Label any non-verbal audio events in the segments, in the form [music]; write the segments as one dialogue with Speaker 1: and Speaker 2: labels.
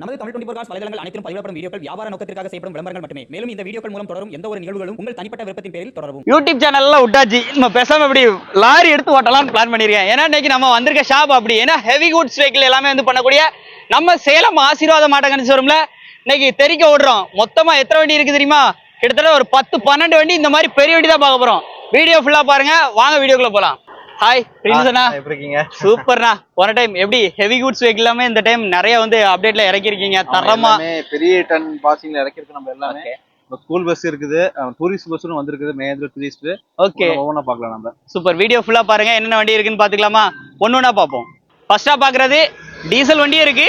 Speaker 1: நமது Tamil twenty four cos வலைதளங்கள் அனைத்தும் பதிவிடப்படும் வீடியோக்கள் வியாபார நோக்கத்திற்காக செய்யப்படும் விளம்பரங்கள் மட்டுமே. மேலும் இந்த வீடியோக்கள் மூலம் தொடரும் எந்த ஒரு நிகழ்வுகளும் உங்கள் தனிப்பட்ட விருப்பத்தின் பேரில் தொடரும்
Speaker 2: யூடியூப் சேனல்லாம் விட்டாச்சு. நம்ம பேசாம இப்படி லாரி எடுத்து ஓட்டலாம்னு பிளான் பண்ணிருக்கேன். ஏன்னா இன்னைக்கு நம்ம வந்திருக்க ஷாப் அப்படி. ஏன்னா ஹெவி குட்ஸ் வெஹிக்கிள் எல்லாமே வந்து பண்ணக்கூடிய நம்ம சேலம் ஆசீர்வாத மாட்டங்கன்னு ஷோரூம்ல இன்னைக்கு தெரிக்க விடுறோம் மொத்தமா எத்தனை வண்டி இருக்கு தெரியுமா? கிட்டத்தட்ட ஒரு பத்து பன்னெண்டு வண்டி இந்த மாதிரி பெரிய வண்டி தான் பார்க்க போறோம். வீடியோ ஃபுல்லா பாருங்க. வாங்க வீடியோக்குள்ள போலாம். ஹாய் பிரின்சனா
Speaker 3: எப்படி இருக்கீங்க?
Speaker 2: சூப்பர்ண்ணா போன டைம் எப்படி ஹெவி குட்ஸ் வெஹிக்கிள் எல்லாமே இந்த டைம் நிறைய வந்து அப்டேட்ல இறக்கிருக்கீங்க தரமா.
Speaker 3: பெரிய டன் பாசிங்ல இறக்கிருக்கு நம்ம எல்லாமே. ஸ்கூல் பஸ் இருக்குது டூரிஸ்ட் பஸ்ஸும் வந்திருக்குது மகேந்திர டூரிஸ்ட்
Speaker 2: ஓகே
Speaker 3: ஒவ்வொன்றா பார்க்கலாம் நம்ம.
Speaker 2: சூப்பர் வீடியோ ஃபுல்லா பாருங்க. என்னென்ன வண்டி இருக்குன்னு பாத்துக்கலாமா ஒண்ணா பார்ப்போம். ஃபர்ஸ்டா பாக்குறது டீசல் வண்டியும் இருக்கு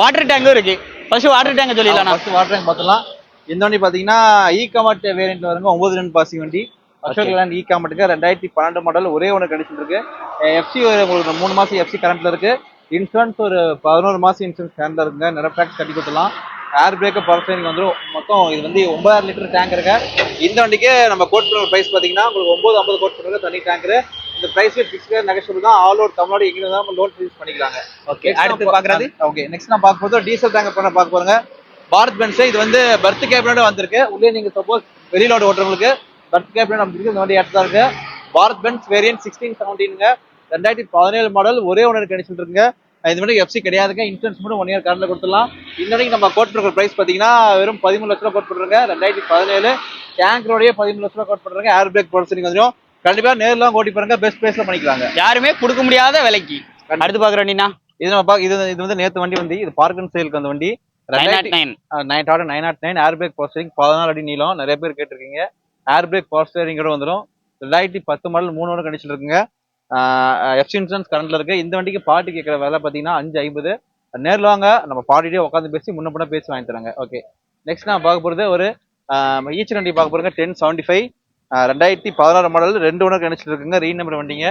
Speaker 2: வாட்டர் டேங்கும் இருக்கு. ஃபர்ஸ்ட் வாட்டர் டேங்க் சொல்லிடலாம்
Speaker 3: ஃபர்ஸ்ட் வாட்டர் டேங்க் பார்த்தலாம் இந்த வண்டி பாத்தீங்கன்னா இ காமர்ட் வேரியன்ட்ல வருங்க ஒன்பது டன் பாசிங் வண்டி. அசோக் லேண்ட் இ காமர்ட்டுக்கு ரெண்டாயிரத்தி பன்னெண்டு மாடல் ஒரே ஒன்று கிடைச்சிட்டு இருக்கு. எஃப்சி உங்களுக்கு மூணு மாசம் எஃப்சி கரண்ட்ல இருக்கு. இன்சூரன்ஸ் ஒரு பதினோரு மாசம் இன்சூரன்ஸ் கரண்ட்ல இருக்குங்க. நிறைய டேக்ஸ் கட்டி கொடுத்துலாம் ஏர் பிரேக்கு பவர் ஸ்டேரிங் வந்துடும் மொத்தம் இது வந்து ஒன்பதாயிரம் லிட்டர் டேங்க் இருக்கு. இந்த வண்டிக்கு நம்ம கோட் பண்ணுற ப்ரைஸ் பாத்தீங்கன்னா உங்களுக்கு ஒன்பது ஐம்பது கோட் பண்ணுறது தனி டேங்க் இந்த பிரைஸ் ஃபிக்ஸ்டு நகைச்சுவல் தான். ஆல் ஓவர் தமிழ்நாடு எங்கே இருந்தாலும் லோன் ரிலீஸ் பண்ணிக்கலாங்க.
Speaker 2: ஓகே அடுத்து பாக்குறது
Speaker 3: ஓகே நெக்ஸ்ட் நான் பார்க்க போது டீசல் டேங்கர் பண்ண பார்க்க போறேங்க. பாரத் பென்ஸ் இது வந்து பர்த் கேபினோட வந்திருக்கு. உள்ளே நீங்க சப்போஸ் வெளியிலோட ஓட்டுறவங்களுக்கு பர்த் கேபினோட வந்திருக்கு இந்த வண்டி எடுத்தா இருக்கு. பாரத் பென்ஸ் வேரியன்ட் சிக்ஸ்டீன் செவன்டீனுங்க ரெண்டாயிரத்தி பதினேழு மாடல் ஒரே ஒன்று கணிச்சிட்டு இருக்குங்க. இது மட்டும் எஃப்சி கிடையாதுங்க. இன்சூரன்ஸ் மட்டும் ஒன் இயர் கரண்ட்ல கொடுத்துடலாம். வரைக்கும் நம்ம கோட் பண்ணுற பிரைஸ் பார்த்தீங்கன்னா வெறும் பதிமூணு லட்ச ரூபா கோட் பண்ணுறாங்க ரெண்டாயிரத்தி பதினேழு டேங்கரோடய பதிமூணு லட்ச ரூபா கோட் பண்ணுறாங்க ஏர் பிரேக் ப்ரொசரிங் வந்துடும் கண்டிப்பா நேர்ல ஓட்டி பாருங்க பெஸ்ட் பிரைஸ்ல பண்ணிக்கலாங்க.
Speaker 2: யாருமே கொடுக்க முடியாத விலைக்கு. அடுத்து பாக்குற வண்டினா
Speaker 3: இது நம்ம இது இது வந்து நேத்து வண்டி வந்து இது பார்க்கன் சேலுக்கு அந்த வண்டி.
Speaker 2: Nine naught nine
Speaker 3: nine nine naught nine air brake steering பதினாலு அடி நீளம். நிறைய பேர் கேட்டிருக்கீங்க. ஏர் பிரேக் பவர் ஸ்டேரிங்கோட வந்துடும் ரெண்டாயிரத்தி பத்து மாடல் மூணு ஒன்று கண்டிஷன் இருக்குங்க. எஃப்சி இன்சூரன்ஸ் கரண்ட்ல இருக்கு. இந்த வண்டிக்கு பாட்டு கேட்குற விலை பார்த்தீங்கன்னா அஞ்சு ஐம்பது. நேரில் வாங்க நம்ம பாடிட்டே உட்காந்து பேசி முன்ன பின்ன பேசி வாங்கி தராங்க. ஓகே நெக்ஸ்ட் நான் பார்க்க போகிறது ஒரு ஈச்சர் வண்டி பார்க்க போகிறேங்க டென் செவன்ட்டி ஃபைவ் ரெண்டாயிரத்தி பதினாறு மாடல் ரெண்டு ஒன்று கணிச்சிட்டு இருக்குங்க. ரீ நம்பர் வண்டிங்க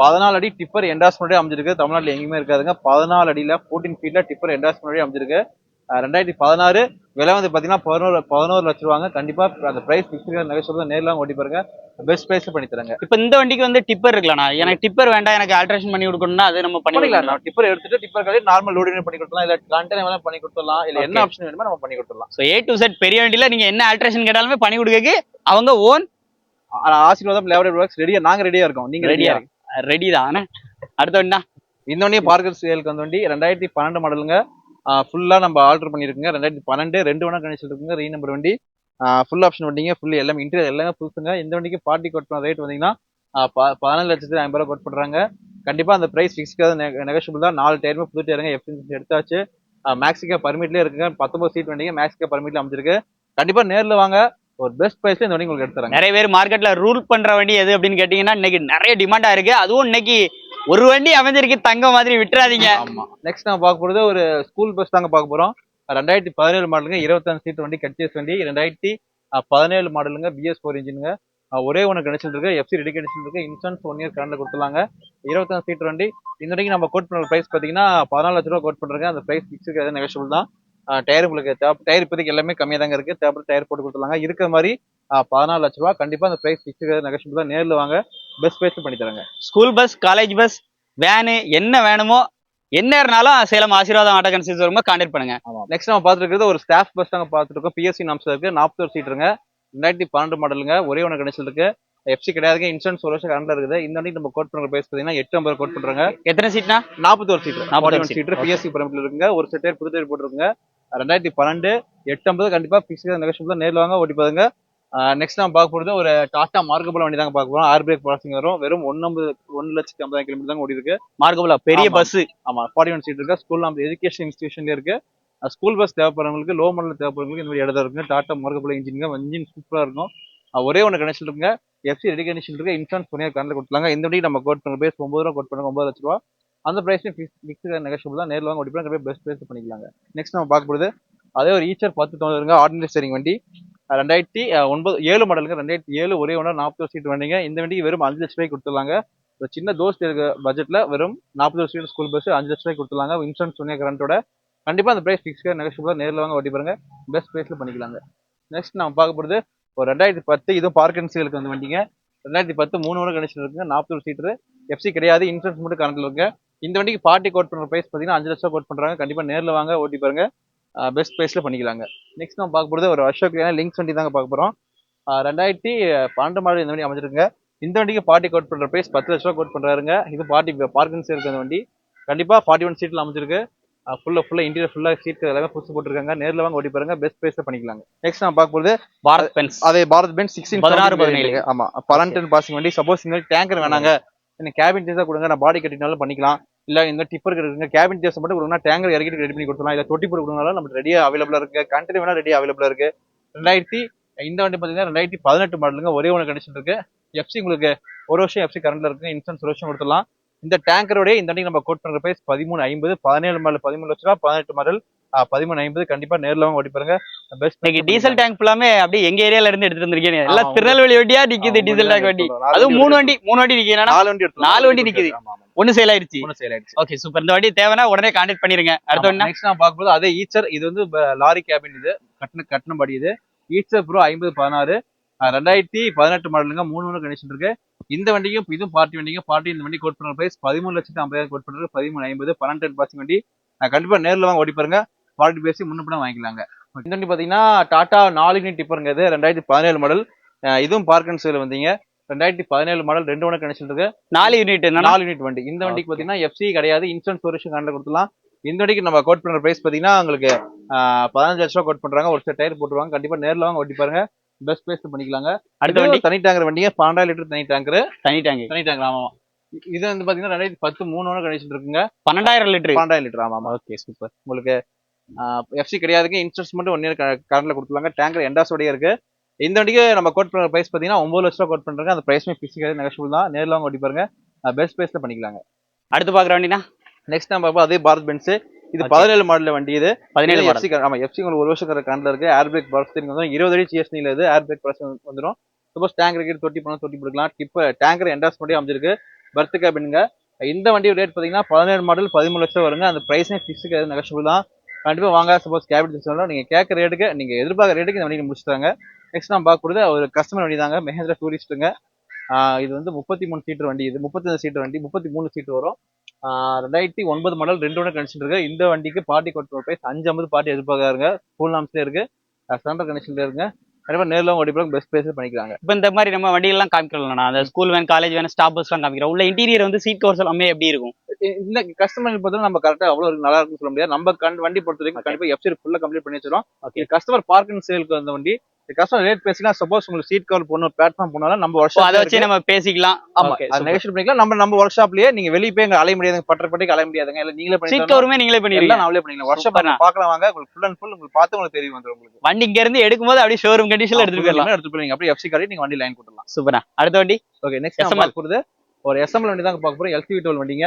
Speaker 3: பதினாலு அடி டிப்பர் எண்டாஸ்மெண்ட்டே அமைஞ்சிருக்கு. தமிழ்நாட்டில் எங்கேயுமே இருக்காதுங்க. பதினாலு அடியில் ஃபோர்டீன் ஃபீட்டில் டிப்பர் என்டாஸ்மெண்டே அமைஞ்சிருக்கு. ரெண்டாயிரத்தி பதினாறு விலை வந்து பார்த்தீங்கன்னா பதினோரு பதினோரு லட்ச ரூபாங்க. கண்டிப்பாக அந்த ப்ரைஸ் ஃபிக்ஸ் நகை சொல்லுங்க நேரில் ஓட்டி பாருங்க. பெஸ்ட் ப்ரைஸ் பண்ணி தராங்க.
Speaker 2: இப்ப இந்த வண்டிக்கு வந்து டிப்பர் இருக்கலாம்ண்ணா எனக்கு டிப்பர் வேண்டாம் எனக்கு ஆல்ட்ரேஷன் பண்ணி கொடுக்கணும்னா அது நம்ம
Speaker 3: பண்ணிக்கலாம் டிப்பர் எடுத்துட்டு டிப்பர் கடையில் நார்மல் லோடிங் பண்ணி கொடுத்துலாம் இல்லை கண்டெய்னர் வேணா பண்ணி கொடுத்துடலாம். இல்லை என்ன. ஆப்ஷன் வேணுமோ நம்ம பண்ணி கொடுத்துடலாம்.
Speaker 2: ஸோ ஏ டு செட் பெரிய வண்டியில நீங்க என்ன ஆல்ட்ரேஷன் கேட்டாலுமே பண்ணி கொடுக்க அவங்க ஓன்
Speaker 3: ஆசீர்வாதம் லேவரேட் ஒர்க்ஸ் ரெடியா நாங்க ரெடியா இருக்கோம். நீங்க
Speaker 2: ரெடியா
Speaker 3: ரெடியா
Speaker 2: இருக்கு ரெடி தான். அடுத்த வண்டினா
Speaker 3: இந்த வண்டியை பார்க்கர் சேலுக்கு அந்த வண்டி ரெண்டாயிரத்தி பன்னெண்டு மாடலுங்க ஃபுல்லாக நம்ம ஆல்டர் பண்ணியிருக்குங்க ரெண்டாயிரத்தி பன்னெண்டு ரெண்டு வேணா கணிச்சு இருக்குங்க ரீ நம்பர் வண்டி. ஃபுல் ஆப்ஷன் வண்டிங்க. ஃபுல் எல்லாமே இன்டீரியர் எல்லாமே புதுசுங்க. இந்த வண்டிக்கு பார்ட்டி கோட் பண்ண ரேட் வந்தீங்கன்னா ஆஹ் ப- பதினாலு ஐம்பது ரூபா கோட் கண்டிப்பாக கண்டிப்பா அந்த ப்ரைஸ் ஃபிக்ஸ்க்காக நெகோஷியபிள் தான். நாலு டயருமே புது டயருங்க எஃபிஷியன்சி எடுத்தாச்சு. மேக்ஸிகா பர்மிட்லேயே இருக்குங்க. பத்தொம்பது சீட் வண்டிங்க. மேக்ஸிகா பர்மிட்ல அமைச்சிருக்கு கண்டிப்பாக நேரில் வாங்க. ஒரு பெஸ்ட் ப்ரைஸ்ல இந்த வண்டி உங்களுக்கு எடுத்துறாங்க.
Speaker 2: நிறைய பேர் மார்க்கெட்ல ரூல் பண்ற வண்டி எது அப்படின்னு கேட்டீங்கன்னா இன்னைக்கு நிறைய டிமாண்டா இருக்கு. அதுவும் இன்னைக்கு ஒரு வண்டி அமைஞ்சிருக்கு தங்க மாதிரி விட்டுறாதீங்க.
Speaker 3: ஆமா. நெக்ஸ்ட் நம்ம பார்க்க போறது ஒரு ஸ்கூல் பஸ் தாங்க பார்க்க போறோம். ரெண்டாயிரத்தி பதினேழு மாடலுங்க இருபத்தஞ்சு சீட் வண்டி கட்சியஸ் வண்டி ரெண்டாயிரத்தி பதினேழு மாடலுங்க பிஎஸ் ஃபோர் இன்ஜினுங்க ஒரே ஒன்று கண்டிஷன் இருக்கு எஃப்சி ரெடி கண்டிஷன் இருக்கு இன்சூரன்ஸ் ஒன் இயர் கரண்ட்ல கொடுத்துலாங்க இருபத்தஞ்சு சீட் வண்டி. இந்த வரைக்கும் நம்ம கோட் பண்ணுற பிரைஸ் பார்த்தீங்கன்னா பதினாலு லட்ச ரூபா கோட் பண்றாங்க. அந்த பிரைஸ் ஃபிக்ஸுக்கு எதாவது நெகோஷியபிள் தான். டயர் உங்களுக்கு டயர் இப்போதைக்கு எல்லாமே கம்மியாக தாங்க இருக்கு. தேவைப்பட்ட டயர் போட்டு கொடுத்துலாங்க இருக்கிற மாதிரி பதினாலு லட்ச ரூபா கண்டிப்பா அந்த பிரைஸ் ஃபிக்ஸுக்கு நெகோஷியபிள் தான். நேரில் வாங்க. பெஸ்ட் பிரைஸ் பண்ணி தராங்க.
Speaker 2: School bus college bus van என்ன வேணுமோ என்ன இருந்தாலும் சேலம் ஆசீர்வாதம் ஆட்டோ கன்சிஸ் வரும்போது கான்டாக்ட் பண்ணுங்க.
Speaker 3: நெக்ஸ்ட் நம்ம பார்த்துருக்கிறது ஒரு ஸ்டாஃப் பஸ் தாங்க பார்த்துட்டு இருக்கோம் பிஎஸ்சி நாம்ஸ் இருக்கு நாற்பத்தொரு சீட்டுங்க ரெண்டாயிரத்தி பன்னெண்டு மாடலுங்க ஒரே ஒன்று கணிச்சல் இருக்கு. எஃப்சி கிடையாதுங்க. இன்சூரன்ஸ் ஒரு வருஷம் கரண்ட்ல இருக்குது. இந்த வண்டி நம்ம கோட் பண்ற பிரைஸ் பார்த்தீங்கன்னா எட்டு ஐம்பது கோட் பண்றாங்க.
Speaker 2: எத்தனை சீட்னா
Speaker 3: நாற்பத்தோரு சீட்டு
Speaker 2: 41
Speaker 3: நாற்பத்தி
Speaker 2: seat.
Speaker 3: சீட்டு பிஎஸ்சி பரமிட்ல இருக்குங்க. ஒரு செட் டயர் புது டயர் போட்டுருக்குங்க. ரெண்டாயிரத்தி பன்னெண்டு எட்டு ஐம்பது கண்டிப்பா பிக்ஸ் நெகோஷியபிள் நேரில் வாங்க ஓட்டி பாருங்க. நெக்ஸ்ட் நம்ம பார்க்க போறது ஒரு டாடா மார்க்கபுல் வண்டி தாங்க பார்க்க போறோம். ஆர் பிரேக் ப்ராசிங் வரும். வெறும் ஒன்னொம்பது ஒன்று லட்சத்தி ஐம்பதாயிரம் கிலோமீட்டர் தாங்க ஓடி இருக்கு
Speaker 2: மார்க்கபுலா பெரிய. பஸ்
Speaker 3: ஆமா ஃபார்ட்டி ஒன் சீட் இருக்கு. ஸ்கூல் நம்ம எஜுகேஷன் இன்ஸ்டியூஷன்ல இருக்கு. ஸ்கூல் பஸ் தேவைப்படுறவங்களுக்கு லோ மாடல் தேவைப்படுறவங்களுக்கு இந்த மாதிரி இடம் இருக்குங்க. டாடா மார்க்கபுல் இன்ஜினுங்க இன்ஜின் சூப்பரா இருக்கும். ஒரே ஒன்று கனெக்ஷன் இருக்குங்க. எஃப்சி ரெடி கண்டிஷன் இருக்கு. இன்சூரன்ஸ் பண்ணி கரண்ட் கொடுத்துலாங்க இந்த வண்டி நம்ம கோட் பண்ணுற பேஸ் ஒன்பது ரூபா கோட் பண்ணுங்க. ஒன்பது லட்ச ரூபா. அந்த பிரைஸ் ஃபிக்ஸ் நெகோஷியபிள் தான். நேரில் வாங்க ஓடி பெஸ்ட் பிரைஸ் பண்ணிக்கலாங்க. நெக்ஸ்ட் நம்ம பார்க்க போகிறது அதே ஒரு ஈச்சர் பத்து தொண்ணூறுங்க ஆர்டினரி ஸ்டேரிங் வண்டி. ரெண்டாயிரத்தி ஒன்பது ஏழு மாடலுக்கு ரெண்டாயிரத்தி ஏழு ஒரே ஒன்றா நாற்பது சீட் வண்டிங்க. இந்த வண்டிக்கு வெறும் அஞ்சு லட்ச ரூபாய்க்கு கொடுத்துருலாங்க ஒரு சின்ன தோஸ்த் இருக்க பட்ஜெட்டில் வெறும் நாற்பது சீட் ஸ்கூல் பஸ் அஞ்சு லட்ச ரூபாய்க்கு கொடுத்துருலாங்க இன்சூரன்ஸ் சொன்னிய கரண்ட்டோட கண்டிப்பாக அந்த ப்ரைஸ் ஃபிக்ஸ்க்கு நெகோஷியபிளாக நேரில் வாங்க ஓட்டி பாருங்க. பெஸ்ட் ப்ரைஸில் பண்ணிக்கலாங்க. நெக்ஸ்ட் நம்ம பார்க்க போகிறது ஒரு ரெண்டாயிரத்தி பத்து. இதுவும் பார்க்கன்சிகளுக்கு வந்து வண்டிங்க. ரெண்டாயிரத்தி பத்து மூணு வரை கண்டிஷன் இருக்குங்க. நாற்பது சீட்டு எஃப்சி கிடையாது. இன்சூரன்ஸ் மட்டும் கரண்ட்டில் இருக்குங்க. இந்த வண்டிக்கு பார்ட்டி கோட் பண்ணுற ப்ரைஸ் பார்த்தீங்கன்னா அஞ்சு லட்சம் கோட் பண்ணுறாங்க கண்டிப்பாக நேரில் வாங்க ஓட்டி பாருங்க. பெஸ்ட் பிரைஸ்ல பண்ணிக்கலாங்க. நெக்ஸ்ட் நம்ம பார்க்க போறது ஒரு அசோக் லிங்க்ஸ் வண்டி தாங்க பார்க்க போறோம். ஆஹ் ரெண்டாயிரத்தி பன்னெண்டு மாடல் இந்த வண்டி அமைஞ்சிருக்குங்க. இந்த வண்டிக்கு பார்ட்டி கோட் பண்ற பிரைஸ் பத்து லட்ச ரூபா கோட் பண்றாருங்க. இது பார்ட்டி பார்க்கிங்ஸ் இருக்கு அந்த வண்டி. கண்டிப்பா ஃபார்ட்டி ஒன் சீட்ல அமைஞ்சிருக்கு. ஃபுல்லா ஃபுல்லா இன்டீரியர் ஃபுல்லா சீட் எல்லாமே புதுசு போட்டிருக்காங்க. நேர்ல வாங்க ஓட்டி பாருங்க. பெஸ்ட் பிரைஸ்ல பண்ணிக்கலாங்க. நெக்ஸ்ட் நம்ம பார்க்க போறது
Speaker 2: பாரத் பென்ஸ்
Speaker 3: அதே பாரத் பென்ஸ் சிக்ஸ்டீன்
Speaker 2: 16, 17.
Speaker 3: ஆமா. பலன்டன் பாசிங் வண்டி. சப்போஸ் இந்த டேங்கர் வேணாங்க. எனக்கு கேபின் டேஸா கொடுங்க. நான் பாடி கட்டினாலும் பண்ணிக்கலாம். இல்லை இந்த டிப்பர் இருக்குங்க கேபின் தேசம் மட்டும் கொடுங்க டேங்கர் இறக்கிட்டு ரெடி பண்ணி கொடுத்துலாம் இல்லை தொட்டி போட்டு கொடுங்கனாலும் நம்ம ரெடியாக அவைலபிளாக இருக்குது கண்டெய்னர் வேணால் ரெடியாக அவைலபிளாக இருக்குது ரெண்டாயிரத்தி இந்த வண்டி பார்த்தீங்கன்னா ரெண்டாயிரத்தி பதினெட்டு மாடலுங்க ஒரே ஒன்று கண்டிஷன் இருக்குது எஃப்சி உங்களுக்கு ஒரு வருஷம் எஃப்சி கரண்ட்டில் இருக்குது இன்சூரன்ஸ் ஒரு வருஷம் கொடுத்துடலாம். இந்த டேங்கரோடய இந்த வண்டிக்கு நம்ம கோட் பண்ணுற பிரைஸ் பதிமூணு ஐம்பது பதினேழு மாடல் பதிமூணு லட்ச ரூபா பதினெட்டு மாடல் பதிமூணு ஐம்பது கண்டிப்பா நேர்ல ஓட்டி பாருங்க. பெஸ்ட்
Speaker 2: இன்னைக்கு டீசல் டேங்க் ஃபுல்லாமே அப்படியே எங்க ஏரியால இருந்து எடுத்துட்டு வந்திருக்கீங்க எல்லாம் திருநெல்வேலி வண்டியா நிக்குது டீசல் டேங்க் வண்டி. அதுவும் மூணு வண்டி மூணு வண்டி நிக்கிறேன்
Speaker 3: நாலு வண்டி எடுத்து
Speaker 2: நாலு வண்டி நிக்குது. ஒன்னு சேல் ஆயிருச்சு
Speaker 3: மூணு சேல் ஆயிடுச்சு.
Speaker 2: ஓகே சூப்பர் இந்த வண்டி தேவைன்னா உடனே கான்டாக்ட் பண்ணிருங்க. அடுத்த வண்டி
Speaker 3: நெக்ஸ்ட் நான் பார்க்கும்போது அதே ஈச்சர் இது வந்து லாரி கேபின் இது. கட்டின கட்டின படி இது. ஈச்சர் ப்ரோ ஐம்பது பதினாறு. ரெண்டாயிரத்தி பதினெட்டு மாடலுங்க மூணு மூணு கண்டிஷன் இருக்கு. இந்த வண்டிக்கும் இதுவும் பார்ட்டி வண்டிங்க பார்ட்டி இந்த வண்டி கோட் பண்ற பிரைஸ் பதிமூணு லட்சத்தி ஐம்பதாயிரம் கோட் பண்றது பதிமூணு ஐம்பது பன்னெண்டு பாசி வண்டி. நான் கண்டிப்பா நேர்ல வாங்க ஓடி பாருங்க. பார்ட்டி பேசி முன்னப்படம் வாங்கிக்கலாங்க. இந்த வண்டி பாத்தீங்கன்னா டாடா நாலு யூனிட் டிப்பருங்க இது ரெண்டாயிரத்தி பதினேழு மாடல் இதுவும் பார்க்கன் சேல் வந்தீங்க. ரெண்டாயிரத்தி பதினேழு மாடல் ரெண்டு ஒன்று கண்டிஷன் இருக்கு.
Speaker 2: நாலு யூனிட்
Speaker 3: நாலு யூனிட் வண்டி. இந்த வண்டிக்கு பாத்தீங்கன்னா எஃப்சி கிடையாது. இன்சூரன்ஸ் ஒரு வருஷம் கண்டில் கொடுத்துலாம் இந்த வண்டிக்கு நம்ம கோட் பண்ற பிரைஸ் பாத்தீங்கன்னா உங்களுக்கு ஆஹ், பதினஞ்சு லட்ச ரூபா கோட் பண்றாங்க. ஒரு சில டயர் போட்டுருவாங்க. கண்டிப்பா நேர்ல வாங்க ஓட்டி பாருங்க. பெஸ்ட் பிரைஸ் பண்ணிக்கலாங்க.
Speaker 2: அடுத்த வண்டி?
Speaker 3: தனி டேங்கர் வண்டிங்க. பன்னெண்டாயிரம் லிட்டர் தனி டேங்கர்
Speaker 2: தனி டேங்க்
Speaker 3: தனி டேங்கர் ஆமா இது வந்து பாத்தீங்கன்னா ரெண்டாயிரத்தி பத்து மூணு ஒன்று கண்டிஷன் இருக்குங்க.
Speaker 2: பன்னெண்டாயிரம் லிட்டர்
Speaker 3: பன்னெண்டாயிரம் லிட்டர் ஆமா ஆமா. ஓகே சூப்பர் உங்களுக்கு எஃப்சி கிடையாதுங்க. மட்டும் ஒன் இயர் கரண்ட்ல கொடுத்துருவாங்க டேங்கர் எண்டாஸோடய இருக்கு. இந்த வண்டிக்கு நம்ம கோட் பண்ற பிரைஸ் பாத்தீங்கன்னா ஒன்பது லட்ச ரூபா கோட் பண்றாங்க. அந்த பிரைஸ்மே பிக்ஸ் கிடையாது. நெகஷியபிள் தான். நேர்ல வாங்க ஓட்டி பாருங்க. பெஸ்ட் பிரைஸ்ல பண்ணிக்கலாங்க.
Speaker 2: அடுத்து பாக்குற வண்டினா?
Speaker 3: நெக்ஸ்ட் நம்ம அதே பாரத் பென்ஸ் இது. பதினேழு மாடல் வண்டி இது.
Speaker 2: பதினேழு
Speaker 3: எஃப்சி ஆமா எஃப்சி உங்களுக்கு ஒரு வருஷம் கரண்ட்ல இருக்கு. ஏர் பிரேக் பவர் ஸ்டீரிங் வந்து இருபது அடி சிஎஸ்டில இது. ஏர் பிரேக் பவர் வந்துடும் சப்போஸ் டேங்கர் கிட்ட தொட்டி போனா தொட்டி போட்டுக்கலாம். டிப்ப டேங்கர் என்டாஸ் பண்ணி அமைஞ்சிருக்கு. பர்த் கேபினுங்க இந்த வண்டி ரேட் பாத்தீங்கன்னா பதினேழு மாடல் பதிமூணு லட்சம் வருங்க. அந்த பிரைஸே ஃபிக்ஸ் கிடையாது. நெகஷியபிள் தான். கண்டிப்பா வாங்க. சப்போஸ் கேபிட் சொல்லலாம் நீங்க கேட்க ரேட்டுக்கு நீங்க எதிர்பார்க்குற ரேட்டுக்கு இந்த வண்டியை முடிச்சுட்டாங்க நெக்ஸ்ட் நான் பார்க்க ஒரு கஸ்டமர் வண்டி தாங்க. மஹேந்திரா டூரிஸ்ட்டுங்க இது வந்து முப்பத்தி மூணு சீட்டர் வண்டி. இது முப்பத்தஞ்சு சீட்டர் வண்டி. முப்பத்தி மூணு சீட் வரும் ரெண்டாயிரத்தி ஒன்பது மாடல் ரெண்டு ஒன்று கண்டிஷன் இருக்கு. இந்த வண்டிக்கு பார்ட்டி கோட் பிரைஸ் அஞ்சு ஐம்பது பார்ட்டி எதிர்பார்க்காருங்க ஃபுல் நாம்ஸ்ல இருக்கு. ஸ்டாண்டர்ட் கண்டிஷன்ல இருக்குங்க. கண்டிப்பா நேரில் ஓடி போய் பெஸ்ட் பிளேஸ் பண்ணிக்கிறாங்க.
Speaker 2: இப்போ இந்த மாதிரி நம்ம வண்டிகள்லாம் காமிக்கிறோம்னா அந்த school van college van staff பஸ்லாம் காமிக்கிறோம். உள்ள இன்டீரியர் வந்து சீட் கவர்ஸ் எல்லாமே எப்படி இருக்கும்?
Speaker 3: இந்த கஸ்டமர் பொறுத்தவரை நம்ம கரெக்டா அவ்வளவு நல்லா இருக்குன்னு சொல்ல முடியாது. நம்ம கண் வண்டி பொறுத்த வரைக்கும்
Speaker 2: Okay.
Speaker 3: கண்டிப்பா எஃப்சி ஃபுல்லா கம்ப்ளீட் பண்ணி
Speaker 2: Okay.
Speaker 3: கஸ்டமர் பார்க்கிங் சேலுக்கு வந்த வண்டி கஸ்டமர் ரேட் பேசிக்கலாம் சப்போஸ் உங்களுக்கு சீட் கவர் போடணும் பிளாட்ஃபார்ம் போனாலும் நம்ம ஒர்க்
Speaker 2: அதை வச்சு நம்ம பேசிக்கலாம்.
Speaker 3: ஆமா அது. நெகோஷியேட் பண்ணிக்கலாம். நம்ம நம்ம ஒர்க் ஷாப்லயே நீங்க வெளிய போய் அலைய முடியாதுங்க. பட்டற பட்டிக்கு அலைய முடியாதுங்க. இல்ல நீங்களே பண்ணி
Speaker 2: சீட். கவருமே நீங்களே பண்ணிருக்கீங்க
Speaker 3: நாமளே பண்ணிக்கலாம் ஒர்க் ஷாப். பார்க்கலாம் வாங்க. உங்களுக்கு ஃபுல் அண்ட் ஃபுல் உங்களுக்கு பார்த்து உங்களுக்கு தெரியும் வந்துரும் உங்களுக்கு.
Speaker 2: வண்டி இங்க இருந்து எடுக்கும்போது அப்படியே ஷோரூம் கண்டிஷன்ல எடுத்துட்டு போயிடலாம்.
Speaker 3: எடுத்து போய் அப்படியே எஃப்சி கார்டு நீங்க வண்டி லைன் கொடுத்துடலாம்.
Speaker 2: சூப்பரா அடுத்த வண்டி?
Speaker 3: ஓகே நெக்ஸ்ட் நம்ம போறது ஒரு எஸ்எம்எல் வண்டி தான் பார்க்க போறோம். எல்சிவி டுவெல் வண்டிங்க.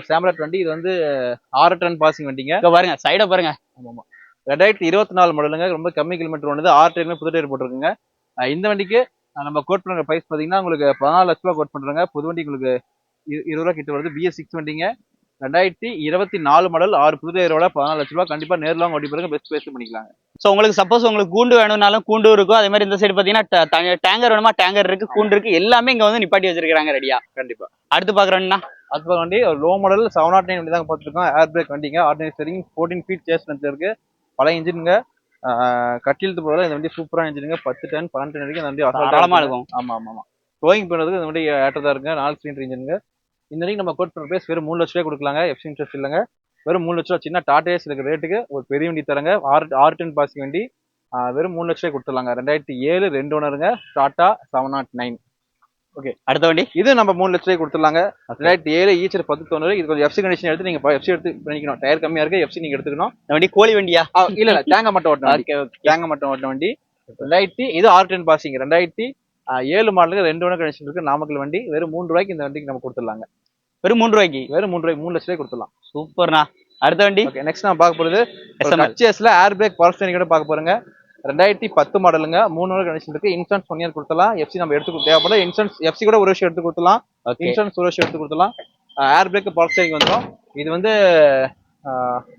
Speaker 3: சாம்ராட் வண்டி இது வந்து ஆறு டன் பாசிங் வண்டிங்க.
Speaker 2: இங்க பாருங்க சைட பாருங்க.
Speaker 3: ஆமாம். ரெண்டாயிரத்தி இருபத்தி நாலு மாடலுங்க ரொம்ப கம்மி கிலோமீட்டர் ஒன்று ஆறு டயருமே புது டயர் போட்டிருக்குங்க. இந்த வண்டிக்கு நம்ம கோட் பண்ணுற ப்ரைஸ் பார்த்தீங்கன்னா உங்களுக்கு பதினாலு லட்ச ரூபா கோட் பண்ணுறாங்க புது வண்டி உங்களுக்கு இரு- இருபது ரூபா கிட்ட வருது. பிஎஸ் சிக்ஸ் வண்டிங்க. ரெண்டாயிரத்தி இருபத்தி நாலு மாடல் ஆறு புது டயரோட பதினாலு லட்ச ரூபா கண்டிப்பா நேர்ல வாங்க ஓட்டி பாருங்க. பெஸ்ட் ப்ரைஸ் பண்ணிக்கலாங்க.
Speaker 2: சோ உங்களுக்கு சப்போஸ் உங்களுக்கு கூண்டு வேணும்னாலும் கூண்டு இருக்கும். அதே மாதிரி இந்த சைடு பாத்தீங்கன்னா டேங்கர் வேணுமா? டேங்கர் இருக்கு கூண்டு இருக்கு. எல்லாமே இங்க வந்து நிப்பாட்டி வச்சிருக்காங்க ரெடியா
Speaker 3: கண்டிப்பா.
Speaker 2: அடுத்து பாக்குறோம்னா
Speaker 3: அது போக வண்டி ஒரு low model seven naught nine வண்டி தான் பார்த்துருக்கோம் ஏர் பிரேக் வண்டிங்க. Ordinary steering fourteen feet chassis இருக்கு. பழைய இன்ஜினுங்க கட்டிலுக்கு போல இந்த வண்டி சூப்பரான இன்ஜினுங்க பத்து டன் பன்னெண்டு டன் வரைக்கும் இந்த வண்டி இருக்குங்க.
Speaker 2: இருக்கும்.
Speaker 3: ஆமா ஆமா ஆமா. டோயிங் பண்ணுறதுக்கு இந்த வண்டி ஏற்றதா இருக்குங்க. நாலு சிலிண்டர் இன்ஜினுங்க இந்த வரைக்கும் நம்ம கோட் பண்ண பேஸ் வெறும் மூணு லட்ச ரூபாய் கொடுக்கலாங்க. எஃப்சி இன்ட்ரெஸ்ட் இல்லைங்க. வெறும் மூணு லட்ச ரூபா சின்ன டாடா ஏஸ் இருக்கிற ரேட்டுக்கு ஒரு பெரிய வண்டி தரங்க. ஆறு ஆறு டன் பாசிங் வண்டி. வெறும் மூணு லட்ச ரூபாய் கொடுத்துடலாங்க. ரெண்டாயிரத்தி ஏழு ரெண்டு ஓனருங்க டாடா செவன் நாட் நைன்
Speaker 2: அடுத்த வண்டி.
Speaker 3: இது நம்ம மூணு லட்ச ரூபாய் கொடுத்துடலாங்க. ரெண்டாயிரத்தி ஏழு ஈச்சர் பத்து தொண்ணூறு இது கொஞ்சம் எஃப்சி கண்டிஷன் எடுத்து நீங்க எஃப்சி எடுத்து பண்ணிக்கணும். டயர் கம்மியா இருக்கு எஃப்சி நீங்க எடுத்துக்கணும்.
Speaker 2: இந்த வண்டி கோழி வண்டியா?
Speaker 3: இல்ல இல்ல [laughs] தேங்காய் மட்டும் ஓட்டணும்
Speaker 2: ஓகே ஓகே
Speaker 3: தேங்காய் மட்டும் ஓட்டின வண்டி. ரெண்டாயிரத்தி இது ஆர் டென் பாசிங் ரெண்டாயிரத்தி ஏழு மாடலுக்கு ரெண்டு ஒன்று கண்டிஷன் இருக்கு நாமக்கல் வண்டி. வெறும் மூணு ரூபாய்க்கு இந்த வண்டிக்கு நம்ம கொடுத்துடலாங்க.
Speaker 2: வெறும் மூணு ரூபாய்க்கு?
Speaker 3: வெறும் மூணு ரூபாய் மூணு லட்ச ரூபாய் கொடுத்துடலாம்
Speaker 2: சூப்பர்ண்ணா அடுத்த வண்டி?
Speaker 3: ஓகே நெக்ஸ்ட் நான் பார்க்க போறது. ஹச்எஸ்ல ஏர் பிரேக் பவர் கூட பார்க்க போறேங்க. ரெண்டாயிரத்தி பத்து மாடலுங்க மூணு வருஷம் கண்டிஷன் இருக்கு. இன்சூரன்ஸ் ஒன் இயர் கொடுத்தலாம் எஃப்சி நம்ம எடுத்து தேவைப்பட இன்சூரன்ஸ் எஃப்சி கூட ஒரு வருஷம் எடுத்து கொடுத்தலாம் இன்சூரன்ஸ் ஒரு வருஷம் எடுத்து கொடுத்தலாம் ஏர் பிரேக் ஸ்டேரிங் வந்துடும் இது வந்து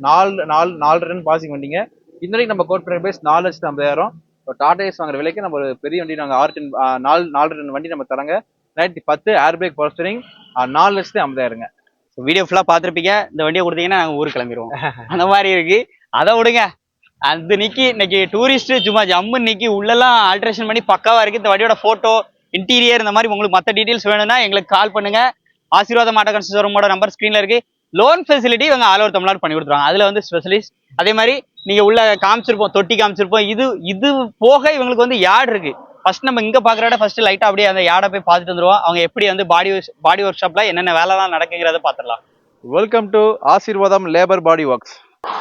Speaker 3: நாலு நாலு நாலு ரன் பாசிங் வண்டிங்க. இந்த வரைக்கும் நம்ம கோட் பேஸ் நாலு லட்சத்து ஐம்பதாயிரம் இப்போ டாடா ஏஸ் வாங்குற விலைக்கு நம்ம ஒரு பெரிய வண்டி நாங்கள் ஆறு டன் நாலு நாலு ரன் வண்டி நம்ம தரங்க. ரெண்டாயிரத்தி பத்து ஏர் பிரேக் பவர் நாலு லட்சத்து ஐம்பதாயிரங்க.
Speaker 2: வீடியோ ஃபுல்லா பார்த்திருப்பீங்க. இந்த வண்டியை கொடுத்தீங்கன்னா நாங்க ஊருக்கு கிளம்பிடுவோம் அந்த மாதிரி இருக்கு. அதை விடுங்க. அது நிக்கி இன்னைக்கு டூரிஸ்ட் சும்மா ஜம்மு நிக்கி உள்ளெல்லாம் ஆல்ட்ரேஷன் பண்ணி பக்காவா இருக்கு. இந்த வண்டியோட போட்டோ இன்டீரியர் இந்த மாதிரி உங்களுக்கு மற்ற டீடைல்ஸ் வேணும்னா எங்களுக்கு கால் பண்ணுங்க. ஆசீர்வாதம் மாட்ட கன்ஸ்ட்ரக்ஷனோட நம்பர் ஸ்க்ரீன்ல இருக்கு. லோன் ஃபெசிலிட்டி இவங்க ஆல் ஓவர் தமிழ்நாடு பண்ணி கொடுத்துருவாங்க. அதுல வந்து ஸ்பெஷலிஸ்ட் அதே மாதிரி நீங்க உள்ள காமிச்சிருப்போம் தொட்டி காமிச்சிருப்போம். இது இது போக இவங்களுக்கு வந்து யார்டு இருக்கு. ஃபர்ஸ்ட் நம்ம இங்க பாக்குறத ஃபர்ஸ்ட் லைட்டா அப்படியே அந்த யார்டை போய் பார்த்துட்டு வந்துருவோம். அவங்க எப்படி வந்து பாடி பாடி ஒர்க் ஷாப்ல என்னென்ன வேலைலாம் நடக்குங்கிறத பாத்துடலாம்
Speaker 3: welcome to Aasirvatham labour body works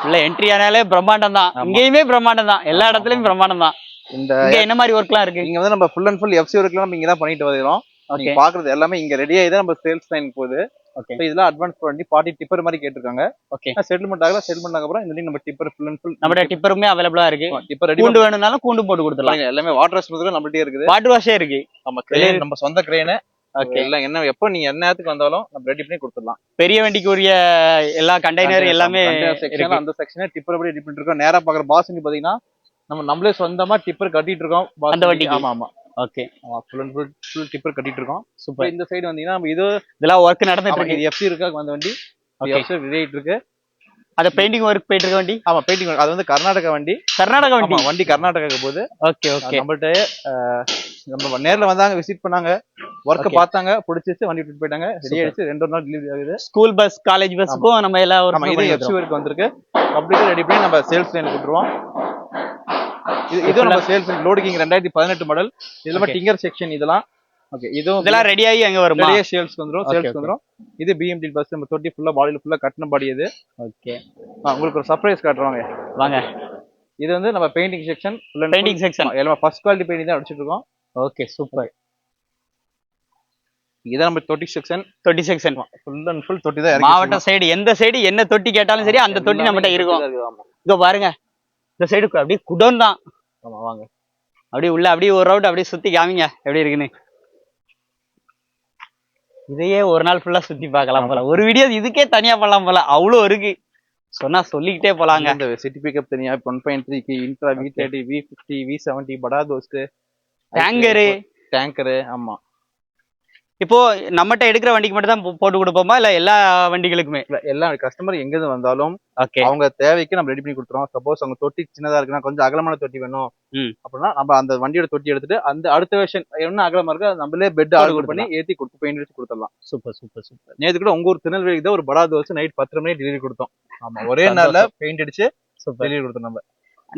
Speaker 2: உள்ள என்ட்ரி ஆனாலே பிரம்மாண்டம் தான். இங்கேயுமே பிரம்மாண்டம் தான் எல்லா இடத்துலயும் பிரம்மாண்டம் தான்
Speaker 3: இந்த
Speaker 2: என்ன மாதிரி ஒர்க்லாம் இருக்கு?
Speaker 3: இங்க வந்து நம்ம ஃபுல் அண்ட் ஃபுல் எஃப்சி ஒர்க்லாம் நம்ம இங்க தான் பண்ணிட்டு நீங்க
Speaker 2: ஓகே
Speaker 3: பாக்குறது எல்லாமே இங்க ரெடி ஆகி தான் நம்ம சேல்ஸ் லைன் போகுது.
Speaker 2: ஓகே
Speaker 3: இதெல்லாம் அட்வான்ஸ் பண்ணி பார்ட்டி டிப்பர் மாதிரி கேட்டிருக்காங்க.
Speaker 2: ஓகே
Speaker 3: செட்டில்மெண்ட் ஆகல. செட்டில்மெண்ட் அப்புறம் இந்த நம்ம டிப்பர் ஃபுல் அண்ட் ஃபுல்
Speaker 2: நம்மட டிப்பருமே அவைலபிளா இருக்கு.
Speaker 3: டிப்பர் ரெடி
Speaker 2: கூண்டு வேணும்னாலும் கூண்டு போட்டு கொடுத்துடலாம்.
Speaker 3: எல்லாமே வாட்டர் வாஷ் நம்மள்ட்டே இருக்குது.
Speaker 2: வாட்டர் வாஷே இருக்கு.
Speaker 3: நம்ம கிரேன் நம்ம சொந்த கிரேனு
Speaker 2: ஓகே
Speaker 3: எல்லாம் என்ன எப்போ நீங்க என்ன நேரத்துக்கு வந்தாலும் நம்ம ரெடி பண்ணி கொடுத்துடலாம்.
Speaker 2: பெரிய வண்டிக்கு உரிய எல்லா கண்டெய்னர் எல்லாமே
Speaker 3: செக்ஷன். அந்த செக்ஷனே டிப்பர் எப்படி ரெடி பண்ணிட்டு இருக்கோம். நேரா பாக்குற பாசனி பாத்தீங்கன்னா நம்ம நம்மளே சொந்தமா டிப்பர் கட்டிட்டு இருக்கோம்.
Speaker 2: அந்த. வண்டிக்கு?
Speaker 3: ஆமா ஆமா.
Speaker 2: Okay
Speaker 3: full and full full tipper கட்டிட்டு இருக்கோம்.
Speaker 2: சூப்பர்
Speaker 3: இந்த சைடு வந்தீங்கன்னா நம்ம இது
Speaker 2: இதெல்லாம் ஒர்க் நடந்துட்டு இருக்கு.
Speaker 3: இது எஃப்சி இருக்கா அந்த வண்டி. எஃப்சி ரெடி ஆயிட்டு இருக்கு.
Speaker 2: அத பெயிண்டிங் ஒர்க் போயிட்டு இருக்க வண்டி?
Speaker 3: ஆமா பெயிண்டிங் அது வந்து கர்நாடகா வண்டி.
Speaker 2: கர்நாடகா வண்டி?
Speaker 3: வண்டி கர்நாடகாக்கு போகுது.
Speaker 2: ஓகே ஓகே
Speaker 3: நம்மள்ட்ட நம்ம நேர்ல வந்தாங்க விசிட் பண்ணாங்க. ஒர்க்க. பார்த்தாங்க பிடிச்சிச்சு வண்டி விட்டு போயிட்டாங்க. ரெடி. ஆயிடுச்சு ரெண்டு ஒரு நாள் டெலிவரி ஆகுது.
Speaker 2: ஸ்கூல் பஸ் காலேஜ் பஸ்ஸுக்கும் நம்ம எல்லா
Speaker 3: இது எஃப்சி ஒர்க் வந்திருக்கு. கம்ப்ளீட்டா ரெடி பண்ணி நம்ம சேல்ஸ் லைன் கொடுத்துருவோம். இது இதுவும் நம்ம சேல்ஸ் லோடிங் ரெண்டாயிரத்தி பதினெட்டு மாடல் இதுல. டிங்கர் செக்ஷன் இதெல்லாம். ஓகே இதுவும்
Speaker 2: இதெல்லாம் ரெடி ஆகி அங்க வருமா?
Speaker 3: நிறைய சேல்ஸ் வந்துரும் சேல்ஸ். வந்துரும். இது பிஎம்டி பஸ் நம்ம தொட்டி ஃபுல்லா பாடியில ஃபுல்லா கட்டின பாடி இது.
Speaker 2: ஓகே
Speaker 3: உங்களுக்கு ஒரு சர்ப்ரைஸ் காட்டுறாங்க
Speaker 2: வாங்க.
Speaker 3: இது வந்து நம்ம பெயிண்டிங் செக்ஷன்
Speaker 2: பெயிண்டிங் செக்ஷன்
Speaker 3: எல்லாம் ஃபர்ஸ்ட் குவாலிட்டி பெயிண்டிங் தான் அடிச்சிட்டு இருக்கோம்.
Speaker 2: ஓகே சூப்பர்
Speaker 3: இதான் நம்ம தொட்டி செக்ஷன்
Speaker 2: தொட்டி செக்ஷன்
Speaker 3: ஃபுல் அண்ட் ஃபுல் தொட்டி தான்
Speaker 2: மாவட்ட சைடு எந்த சைடு என்ன தொட்டி கேட்டாலும் சரி அந்த தொட்டி நம்மகிட்ட இருக்கும். இங்க பாருங்க. இந்த சைடு அப்படியே குடோன் தான்.
Speaker 3: ஆமா வாங்க.
Speaker 2: அப்படியே உள்ள அப்படியே ஒரு ரவுண்ட் அப்படியே சுத்தி காமிங்க. எப்படி இருக்குன்னு. இதையே ஒரு நாள் ஃபுல்லா சுத்தி பார்க்கலாம் போல. ஒரு வீடியோ இதுக்கே தனியா பண்ணலாம் போல. அவ்வளோ இருக்கு. சொன்னா சொல்லிக்கிட்டே போலாங்க.
Speaker 3: இந்த சிட்டி பிக்கப் தனியா ஒன் பாயிண்ட் த்ரீக்கு Intra V thirty V fifty V seventy Bada Dost
Speaker 2: tanker
Speaker 3: tanker ஆமா.
Speaker 2: இப்போ நம்மகிட்ட எடுக்கிற வண்டிக்கு மட்டும் தான் போட்டு கொடுப்போமா? இல்ல எல்லா வண்டிகளுக்குமே?
Speaker 3: இல்ல, எல்லா கஸ்டமர் எங்க இருந்து வந்தாலும்
Speaker 2: ஓகே
Speaker 3: அவங்க தேவைக்கு நம்ம ரெடி பண்ணி கொடுத்துருவோம். சப்போஸ் அவங்க தொட்டி சின்னதா இருக்குன்னா கொஞ்சம் அகலமான தொட்டி வேணும். அப்படின்னா நம்ம அந்த வண்டியோட தொட்டி எடுத்துட்டு அந்த அடுத்த வருஷன் என்ன அகலமா இருக்கோ நம்மளே பெட் ஆர்டர் பண்ணி ஏத்தி கொடுத்து பெயிண்ட் அடிச்சு கொடுத்துடலாம்.
Speaker 2: சூப்பர் சூப்பர் சூப்பர்
Speaker 3: நேத்து கூட உங்க ஊர் திருநெல்வேலிக்கு தான் ஒரு படா தோசை நைட் பத்து மணி டெலிவரி கொடுத்தோம். ஆமா ஒரே நாள்ல பெயிண்ட் அடிச்சு டெலிவரி கொடுத்தோம் நம்ம.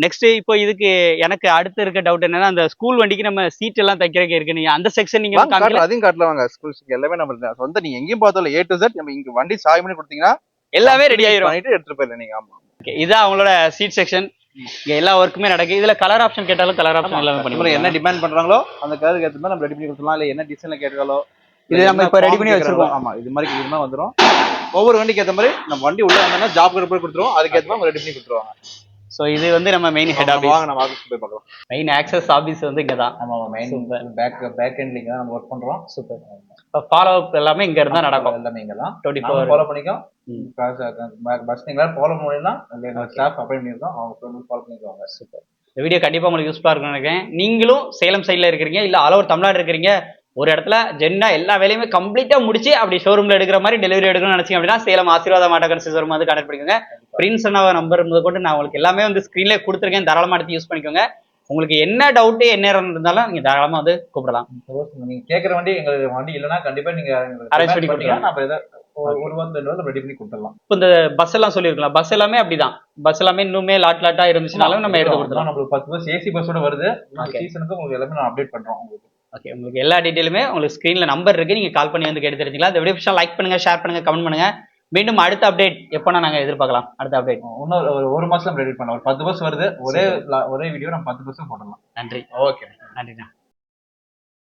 Speaker 2: நெக்ஸ்ட் இப்போ இதுக்கு எனக்கு அடுத்து இருக்க டவுட் என்னன்னா அந்த ஸ்கூல் வண்டிக்கு நம்ம சீட் எல்லாம் தைக்கிறதுக்கு இருக்கு. நீங்க அந்த செக்ஷன் நீங்க
Speaker 3: அதையும் காட்டலாம் வாங்க. ஸ்கூல்ஸ்க்கு எல்லாமே நம்ம சொந்த நீங்க எங்கேயும் பார்த்தாலும் ஏ டு செட் நம்ம இங்க வண்டி சாய் பண்ணி கொடுத்தீங்கன்னா
Speaker 2: எல்லாமே ரெடி ஆயிரும்.
Speaker 3: பண்ணிட்டு எடுத்துட்டு போயிடலாம் நீங்க. ஆமா
Speaker 2: Okay, இதான் அவங்களோட சீட் செக்ஷன் இங்க எல்லா ஒர்க்குமே நடக்கு இதுல கலர் ஆப்ஷன் கேட்டாலும் கலர் ஆப்ஷன் எல்லாமே பண்ணி
Speaker 3: என்ன டிமாண்ட் பண்றாங்களோ அந்த கலருக்கு ஏற்ற மாதிரி நம்ம ரெடி பண்ணி கொடுத்துலாம் இல்ல என்ன டிசைன்ல கேட்டாலோ
Speaker 2: இது நம்ம இப்ப ready பண்ணி வச்சிருக்கோம்.
Speaker 3: ஆமா இது மாதிரி இது மாதிரி வந்துரும். ஒவ்வொரு வண்டிக்கு ஏத்த மாதிரி நம்ம வண்டி உள்ள வந்தோம்னா ஜாப் போய் கொடுத்துருவோம். அதுக்கு ஏத்த மாதிரி ரெடி பண்ணி கொடுத்துருவாங்க.
Speaker 2: ஸோ இது வந்து நம்ம மெயின் ஹெட் ஆஃபீஸ்
Speaker 3: வாங்க நம்ம ஆஃபீஸ் போய் பார்க்கலாம்.
Speaker 2: மெயின் ஆக்சஸ் ஆபீஸ் வந்து இங்க தான்.
Speaker 3: ஆமா மெயின் பேக் பேக் எண்ட்லிங்க தான் நம்ம ஒர்க் பண்றோம்.
Speaker 2: சூப்பர் இப்போ ஃபாலோ அப் எல்லாமே இங்க இருந்தா நடக்கும்.
Speaker 3: எல்லாமே இங்க தான்.
Speaker 2: டுவெண்ட்டி ஃபோர்
Speaker 3: ஃபாலோ பண்ணிக்கோ. பஸ் நீங்க ஃபாலோ பண்ணினா ஸ்டாஃப் அப்பாயின் பண்ணிருக்கோம் அவங்க ஃபாலோ பண்ணிக்குவாங்க.
Speaker 2: சூப்பர் இந்த வீடியோ கண்டிப்பா உங்களுக்கு யூஸ்ஃபுல்லா இருக்கும்னு நினைக்கிறேன். நீங்களும் சேலம் சைடுல இருக்கிறீங்க இல்ல ஆல் ஓவர் தமிழ்நாடு இருக்கிறீங்க ஒரு இடத்துல ஜென்னா எல்லா வேலையுமே கம்ப்ளீட்டா முடிச்சு அப்படி ஷோரூம்ல எடுக்கிற மாதிரி டெலிவரி எடுக்கணும்னு நினைச்சீங்க அப்படின்னா சேலம் ஆசீர்வாத மாட்டகன் ஷோரூம் வந்து கனெக்ட் பண்ணிக்கோங்க. பிரின்ஸ் நம்பர் முதல் கொண்டு நான் உங்களுக்கு எல்லாமே வந்து ஸ்க்ரீன்ல கொடுத்துருக்கேன். தாராளமா எடுத்து யூஸ் பண்ணிக்கோங்க. உங்களுக்கு என்ன டவுட் என்ன இருந்தாலும் நீங்க தாராளமா வந்து கூப்பிடலாம்.
Speaker 3: நீங்க கேக்குற வண்டி எங்களுக்கு வண்டி இல்லைன்னா கண்டிப்பா நீங்க
Speaker 2: Arrange பண்ணி
Speaker 3: ஏதோ ஒரு ரெடி பண்ணி கொடுத்துடலாம்.
Speaker 2: இப்போ இந்த பஸ் எல்லாம் சொல்லியிருக்கலாம் பஸ் எல்லாமே அப்படிதான். பஸ் எல்லாமே இன்னுமே லாட் லாட்டா இருந்துச்சுனாலும் நம்ம எடுத்து கொடுத்துடலாம்.
Speaker 3: நம்மளுக்கு பத்து பஸ் ஏசி பஸ்ஸோட வருது. சீசனுக்கு உங்களுக்கு எல்லாமே நான் அப்டேட் பண்றோம் உங்களுக்கு.
Speaker 2: ஓகே உங்களுக்கு எல்லா டீட்டெயிலுமே உங்களுக்கு ஸ்க்ரீன்ல நம்பர் இருக்கு. நீங்க கால் பண்ணி வந்து கேட்டு தெரிஞ்சுக்கலாம். இந்த வீடியோ லைக் பண்ணுங்க ஷேர் பண்ணுங்க கமெண்ட் பண்ணுங்க. மீண்டும் அடுத்த அப்டேட் எப்போனா நாங்க எதிர்பார்க்கலாம். அடுத்த அப்டேட்
Speaker 3: இன்னும் ஒரு ஒரு மாசம் ரெடி பண்ணலாம். ஒரு பத்து பஸ் வருது. ஒரே ஒரே வீடியோ நம்ம பத்து பஸ் போடலாம்
Speaker 2: நன்றி.
Speaker 3: ஓகே
Speaker 2: நன்றிண்ணா.